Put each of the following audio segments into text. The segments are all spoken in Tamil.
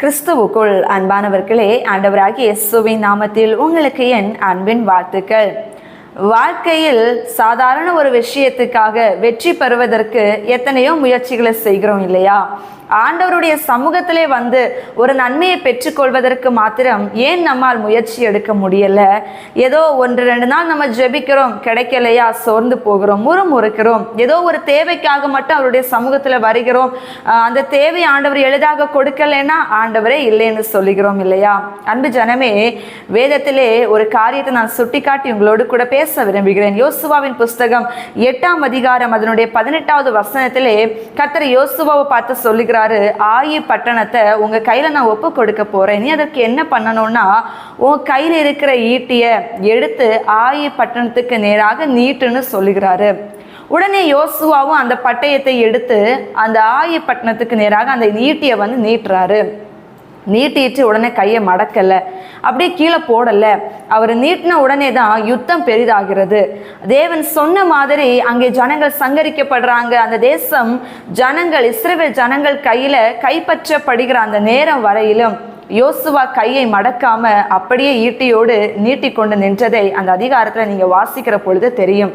கிறிஸ்துவுக்குள் அன்பானவர்களே ஆண்டவராகிய இயேசுவின் நாமத்தில் உங்களுக்கு என் அன்பின் வாழ்த்துக்கள். வாழ்க்கையில் சாதாரண ஒரு விஷயத்துக்காக வெற்றி பெறுவதற்கு எத்தனையோ முயற்சிகளை செய்கிறோம் இல்லையா? ஆண்டவருடைய சமூகத்திலே வந்து ஒரு நன்மையை பெற்றுக்கொள்வதற்கு மாத்திரம் ஏன் நம்மால் முயற்சி எடுக்க முடியல? ஏதோ ஒன்று ரெண்டு நாள் நம்ம ஜெபிக்கிறோம் கிடைக்கலையா? சோர்ந்து போகிறோம் முறுமுறுக்கிறோம். ஏதோ ஒரு தேவைக்காக மட்டும் அவருடைய சமூகத்தில் வருகிறோம். அந்த தேவை ஆண்டவர் எளிதாக கொடுக்கலைன்னா ஆண்டவரே இல்லைன்னு சொல்லுகிறோம் இல்லையா? அன்பு ஜனமே வேதத்திலே ஒரு காரியத்தை நான் சுட்டிக்காட்டி உங்களோடு கூட பேச விரும்புகிறேன். யோசுவாவின் புஸ்தகம் எட்டாம் அதிகாரம் அதனுடைய பதினெட்டாவது வசனத்திலே கத்தர் யோசுவாவை பார்த்து சொல்லுகிறாரு ஆயி பட்டணத்தை உங்க கையில நான் ஒப்பு கொடுக்க போறேன். நீ அதற்கு என்ன பண்ணணும்னா உன் கையில் இருக்கிற ஈட்டிய எடுத்து ஆயி பட்டணத்துக்கு நேராக நீட்டுன்னு சொல்லுகிறாரு. உடனே யோசுவாவும் அந்த பட்டயத்தை எடுத்து அந்த ஆயி பட்டணத்துக்கு நேராக அந்த ஈட்டியை வந்து நீட்டுறாரு. நீட்டிட்டு உடனே கையை மடக்கலை. அப்படியே கீழே போடலை. அவர் நீட்டின உடனே தான் யுத்தம் பெரிதாகிறது. தேவன் சொன்ன மாதிரி அங்கே ஜனங்கள் சங்கரிக்கப்படுறாங்க. அந்த தேசம் ஜனங்கள் இஸ்ரேல் ஜனங்கள் கையில் கைப்பற்றப்படுகிற அந்த நேரம் வரையிலும் யோசுவா கையை மடக்காம அப்படியே ஈட்டியோடு நீட்டிக்கொண்டு நின்றதை அந்த அதிகாரத்துல நீங்க வாசிக்கிற பொழுது தெரியும்.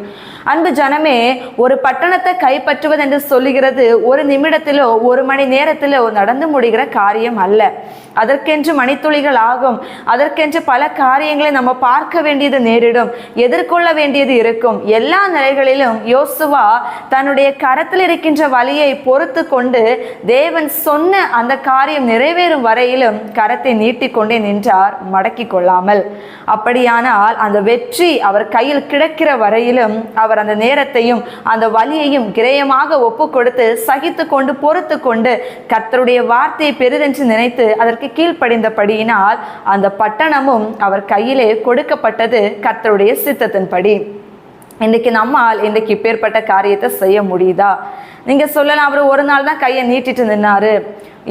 அன்பு ஜனமே ஒரு பட்டணத்தை கைப்பற்றுவது என்று சொல்லுகிறது ஒரு நிமிடத்திலோ ஒரு மணி நேரத்திலோ நடந்து முடிகிற காரியம் அல்ல. அதற்கென்று மணித்துளிகள் ஆகும். அதற்கென்று பல காரியங்களை நம்ம பார்க்க வேண்டியது நேரிடும். எதிர்கொள்ள வேண்டியது இருக்கும். எல்லா நிலைகளிலும் யோசுவா தன்னுடைய கரத்தில் இருக்கின்ற வழியை பொறுத்து கொண்டு தேவன் சொன்ன அந்த காரியம் நிறைவேறும் வரையிலும் கரத்தை நீட்டிக்கொண்டே நின்றார் மடக்கி கொள்ளாமல். அப்படியானால் அந்த வெற்றி அவர் கையில் கிடக்கிற வரையிலும் அவர் அந்த நேரத்தையும் அந்த வலியையும் கிரயமாக ஒப்பு கொடுத்து சகித்து கொண்டு பொறுத்து கொண்டு கர்த்தருடைய வார்த்தையை பெரிதென்று நினைத்து அதற்கு கீழ்ப்படிந்தபடியினால் அந்த பட்டணமும் அவர் கையிலே கொடுக்கப்பட்டது கர்த்தருடைய சித்தத்தின்படி. இன்னைக்கு நம்மால் இன்னைக்கு இப்பேற்பட்ட காரியத்தை செய்ய முடியுதா? நீங்க சொல்லலாம் அவர் ஒரு நாள் தான் கையை நீட்டிட்டு நின்னாரு.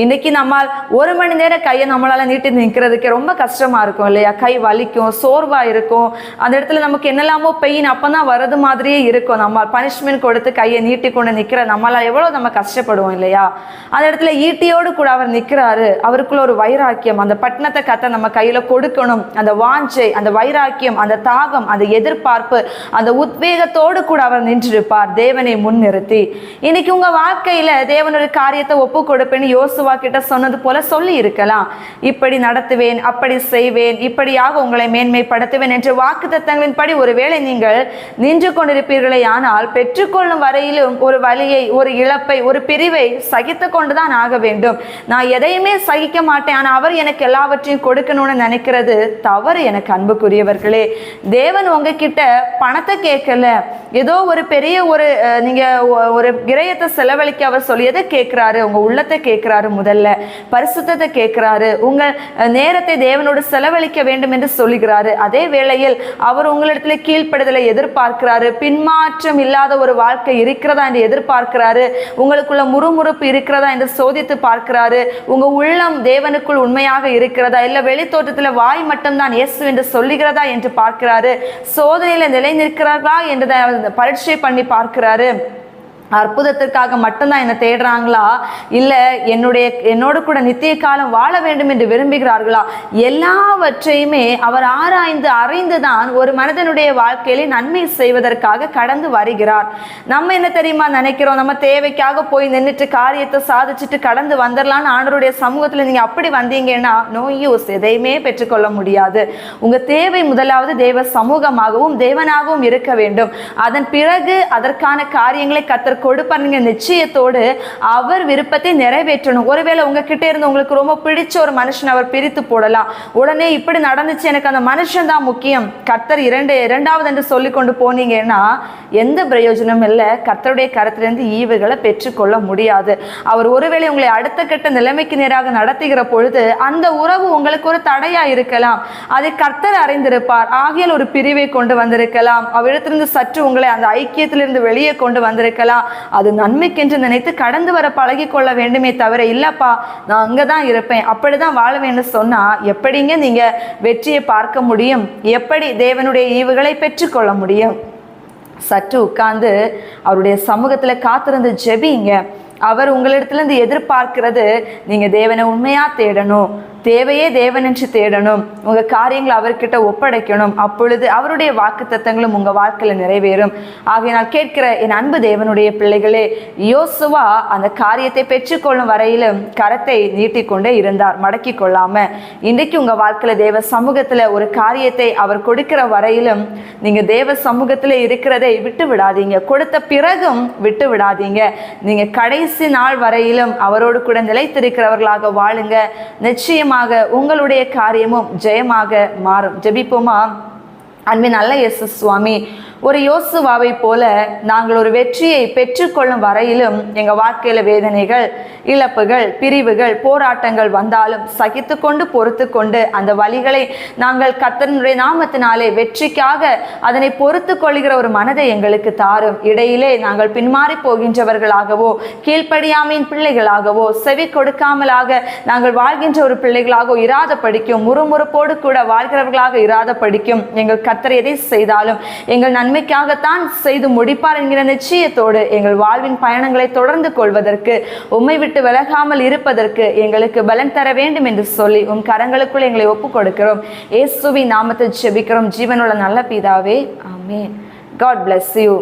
இன்னைக்கு நம்மால் ஒரு மணி நேரம் கையை நம்மளால் நீட்டி நிற்கிறதுக்கு ரொம்ப கஷ்டமா இருக்கும் இல்லையா? கை வலிக்கும் சோர்வாக இருக்கும். அந்த இடத்துல நமக்கு என்னெல்லாமோ பெயின் அப்போ தான் வரது மாதிரியே இருக்கும். நம்ம பனிஷ்மெண்ட் கொடுத்து கையை நீட்டி கொண்டு நிற்கிற நம்மளால் எவ்வளோ நம்ம கஷ்டப்படுவோம் இல்லையா? அந்த இடத்துல ஈட்டியோடு கூட அவர் நிற்கிறாரு அவருக்குள்ள ஒரு வைராக்கியம். அந்த பட்டணத்தை கத்த நம்ம கையில் கொடுக்கணும். அந்த வாஞ்சை அந்த வைராக்கியம் அந்த தாகம் அந்த எதிர்பார்ப்பு அந்த உத்வேகத்தோடு கூட அவர் நின்றிருப்பார். தேவனை முன்னிறுத்தி. இன்னைக்கு உங்கள் வாழ்க்கையில் தேவனுடைய காரியத்தை ஒப்பு கொடுப்பேன்னு யோசுவா கிட்ட சொன்னது போல சொல்லி இருக்கலாம். இப்படி நடத்துவேன் அப்படி செய்வேன் இப்படியாக உங்களை மேன்மைப்படுத்துவேன் என்று வாக்கு தத்தங்களின்படி ஒருவேளை நீங்கள் நின்று கொண்டிருப்பீர்களே ஆனால் பெற்றுக்கொள்ளும் வரையிலும் ஒரு வழியை ஒரு இழப்பை ஒரு பிரிவை சகித்து கொண்டுதான் ஆக வேண்டும். நான் எதையுமே சகிக்க மாட்டேன் ஆனால் அவர் எனக்கு எல்லாவற்றையும் கொடுக்கணும்னு நினைக்கிறது தவறு எனக்கு அன்புக்குரியவர்களே. தேவன் உங்ககிட்ட பணத்தை கேட்கல. ஏதோ ஒரு பெரிய ஒரு நீங்க ஒரு கிரயத்தை செலவழிக்க அவர் சொல்லியதை கேட்கிறாரு உங்க உள்ளத்தை கேட்கிறாரு முதல்ல பரிசுத்தத்தை கேட்கிறாரு. உங்கள் நேரத்தை தேவனோடு செலவழிக்க வேண்டும் என்று சொல்லுகிறாரு. அதே வேளையில் அவர் உங்களிடத்துல கீழ்ப்படுதலை எதிர்பார்க்கிறாரு. பின்மாற்றம் இல்லாத ஒரு வாழ்க்கை இருக்கிறதா என்று எதிர்பார்க்கிறாரு. உங்களுக்குள்ள முறுமுறுப்பு இருக்கிறதா என்று சோதித்து பார்க்கிறாரு. உங்க உள்ளம் தேவனுக்குள் உண்மையாக இருக்கிறதா? இல்ல வெளித்தோட்டத்தில் வாய் மட்டும்தான் இயேசு என்று சொல்லுகிறதா என்று பார்க்கிறாரு. சோதனையில நிலை நிற்கிறார்களா என்று பரீட்சை பண்ணி பார்க்கிறாரு. அற்புதத்திற்காக மட்டும்தான் என்னை தேடுறாங்களா? இல்லை என்னுடைய என்னோட கூட நித்திய காலம் வாழ வேண்டும் என்று விரும்புகிறார்களா? எல்லாவற்றையுமே அவர் ஆராய்ந்து அறிந்து தான் ஒரு மனிதனுடைய வாழ்க்கையிலே நன்மை செய்வதற்காக கடந்து வருகிறார். நம்ம என்ன தெரியுமா நினைக்கிறோம்? நம்ம தேவைக்காக போய் நின்றுட்டு காரியத்தை சாதிச்சுட்டு கடந்து வந்துடலாம்னு ஆண்டருடைய சமூகத்தில் நீங்கள் அப்படி வந்தீங்கன்னா நோ யூஸ் எதையுமே பெற்றுக்கொள்ள முடியாது. உங்கள் தேவை முதலாவது தேவ சமூகமாகவும் தேவனாகவும் இருக்க வேண்டும். அதன் பிறகு அதற்கான காரியங்களை கத்திர கொடுப்பார் கொடுப்பாருங்க நிச்சயத்தோடு அவர் விருப்பத்தை நிறைவேற்றணும். ஒருவேளை உங்ககிட்ட இருந்து உங்களுக்கு ரொம்ப பிடிச்ச ஒரு மனுஷன் அவர் பிரித்து போடலாம். உடனே இப்படி நடந்துச்சு எனக்கு அந்த மனுஷன் தான் முக்கியம். கர்த்தர் இரண்டு இரண்டாவது என்று சொல்லி கொண்டு போனீங்கன்னா எந்த பிரயோஜனமும் இல்லை. கர்த்தருடைய கருத்திலிருந்து ஈவுகளை பெற்றுக்கொள்ள முடியாது. அவர் ஒருவேளை உங்களை அடுத்த கட்ட நிலைமைக்கு நேராக நடத்துகிற பொழுது அந்த உறவு உங்களுக்கு ஒரு தடையா இருக்கலாம். அதை கர்த்தர் அறிந்திருப்பார். ஆகியால் ஒரு பிரிவை கொண்டு வந்திருக்கலாம். அவரிடத்திலிருந்து சற்று உங்களை அந்த ஐக்கியத்திலிருந்து வெளியே கொண்டு வந்திருக்கலாம். அது நன்மைக்கென்று நினைத்து கடந்து வர பழகி கொள்ள வேண்டுமே தவிர இல்லப்பா நான் அங்கே தான் இருப்பேன். அப்படிதான் வாழ வேண்டும் சொன்னா எப்படிங்க நீங்க வெற்றியை பார்க்க முடியும்? எப்படி தேவனுடைய ஈவுகளை பெற்றுக்கொள்ள முடியும்? சற்று உட்கார்ந்து அவருடைய சமூகத்துல காத்திருந்து ஜெபிங்க. அவர் உங்களிடத்துலேருந்து எதிர்பார்க்கிறது நீங்க தேவனை உண்மையா தேடணும். தேவையே தேவன் என்று தேடணும். உங்கள் காரியங்களை அவர்கிட்ட ஒப்படைக்கணும். அப்பொழுது அவருடைய வாக்கு தத்தங்களும் உங்கள் வாழ்க்கையில் நிறைவேறும். ஆகையினால் கேட்கிற என் அன்பு தேவனுடைய பிள்ளைகளே யோசுவா அந்த காரியத்தை பெற்றுக்கொள்ளும் வரையிலும் கரத்தை நீட்டிக்கொண்டே இருந்தார். மடக்கி கொள்ளாமல் இன்றைக்கு உங்கள் வாழ்க்கையில் தேவ சமூகத்தில் ஒரு காரியத்தை அவர் கொடுக்கிற வரையிலும் நீங்கள் தேவ சமூகத்தில் இருக்கிறதை விட்டு விடாதீங்க. கொடுத்த பிறகும் விட்டு விடாதீங்க. நீங்கள் கடைசி நாள் வரையிலும் அவரோடு கூட நிலைத்திருக்கிறவர்களாக வாழுங்க. நிச்சயமாக உங்களுடைய காரியமும் ஜெயமாக மாறும். ஜெபிப்போமா? அன்பின் நல்ல எஸ் சுவாமி. ஒரு யோசுவாவை போல நாங்கள் ஒரு வெற்றியை பெற்றுக்கொள்ளும் வரையிலும் எங்கள் வாழ்க்கையில வேதனைகள் இழப்புகள் பிரிவுகள் போராட்டங்கள் வந்தாலும் சகித்து கொண்டு பொறுத்து கொண்டு அந்த வழிகளை நாங்கள் கத்தனுடைய நாமத்தினாலே வெற்றிக்காக அதனை பொறுத்து கொள்கிற ஒரு மனதை எங்களுக்கு தாரும். இடையிலே நாங்கள் பின்மாறி போகின்றவர்களாகவோ கீழ்ப்படியாமையின் பிள்ளைகளாகவோ செவி கொடுக்காமலாக நாங்கள் வாழ்கின்ற ஒரு பிள்ளைகளாகவோ இராத படிக்கும் முறுமுறுப்போடு கூட வாழ்கிறவர்களாக இராத படிக்கும் எங்கள் கத்தர் எதை செய்தாலும் எங்கள் நன்மைக்காகத்தான் செய்து முடிப்பார் என்கிற நிச்சயத்தோடு எங்கள் வாழ்வின் பயணங்களை தொடர்ந்து கொள்வதற்கு உம்மை விட்டு விலகாமல் இருப்பதற்கு எங்களுக்கு பலன் தர வேண்டும் என்று சொல்லி உன் கரங்களுக்குள் எங்களை ஒப்புக் கொடுக்கிறோம் இயேசுவின் நாமத்தை ஜெபிக்கிறோம். ஜீவனுள்ள நல்ல பிதாவே ஆமே காட் பிளஸ் யூ